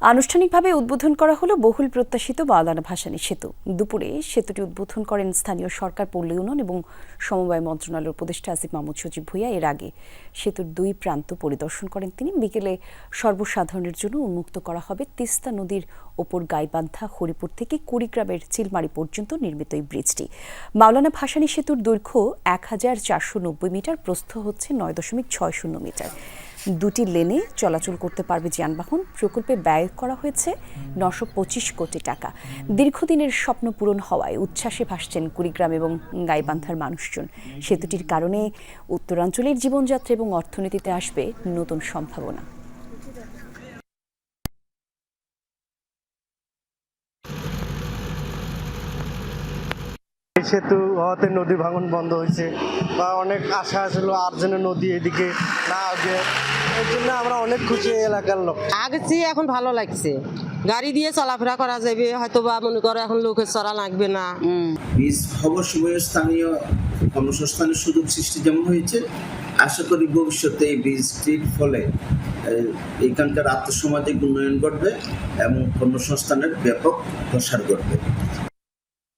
আনুষ্ঠানিকভাবে উদ্বোধন করা হলো বহুল প্রত্যাশিত মাওলানা ভাসানী সেতু। দুপুরে সেতুটি উদ্বোধন করেন স্থানীয় সরকার পল্লী উন্নয়ন এবং সমবায় মন্ত্রণালয়ের উপদেষ্টা আসিফ মাহমুদ সচিব ভূঁইয়া। এর আগে সেতুর দুই প্রান্ত পরিদর্শন করেন তিনি। বিকেলে সর্বসাধারণের জন্য উন্মুক্ত করা হবে তিস্তা নদীর ওপর গাইবান্ধা, হরিপুর থেকে কুড়িগ্রামের চিলমারি পর্যন্ত নির্মিত এই ব্রিজটি। মাওলানা ভাসানী সেতুর দৈর্ঘ্য এক হাজার চারশো নব্বই মিটার, প্রস্থ হচ্ছে নয় দশমিক ছয় শূন্য মিটার। দুটি লেনে চলাচল করতে পারবে যানবাহন। প্রকল্পে ব্যয় করা হয়েছে নশো পঁচিশ কোটি টাকা। দীর্ঘদিনের স্বপ্ন পূরণ হওয়ায় উচ্ছ্বাসে ভাসছেন কুড়িগ্রাম এবং গাইবান্ধার মানুষজন। সেতুটির কারণে উত্তরাঞ্চলের জীবনযাত্রা এবং অর্থনীতিতে আসবে নতুন সম্ভাবনা। সেতু হওয়াতে নদী ভাঙন বন্ধ হয়েছে বা অনেক আশা ছিল আর যেন নদী এদিকে না এর জন্য আমরা অনেক খুশি এই এলাকার লোক। আগে চেয়ে এখন ভালো লাগছে। গাড়ি দিয়ে চলাফেরা করা যাবে হয়তো বা মনে করো এখন লোকের চড়া লাগবে না। বীজ হবার সময় স্থানীয় কর্মসংস্থানের সুযোগ সৃষ্টি যেমন হয়েছে আশা করি ভবিষ্যতে এই বীজটির ফলে আহ, এইখানকার আত্মসামাজিক উন্নয়ন ঘটবে এবং কর্মসংস্থানের ব্যাপক প্রসার ঘটবে।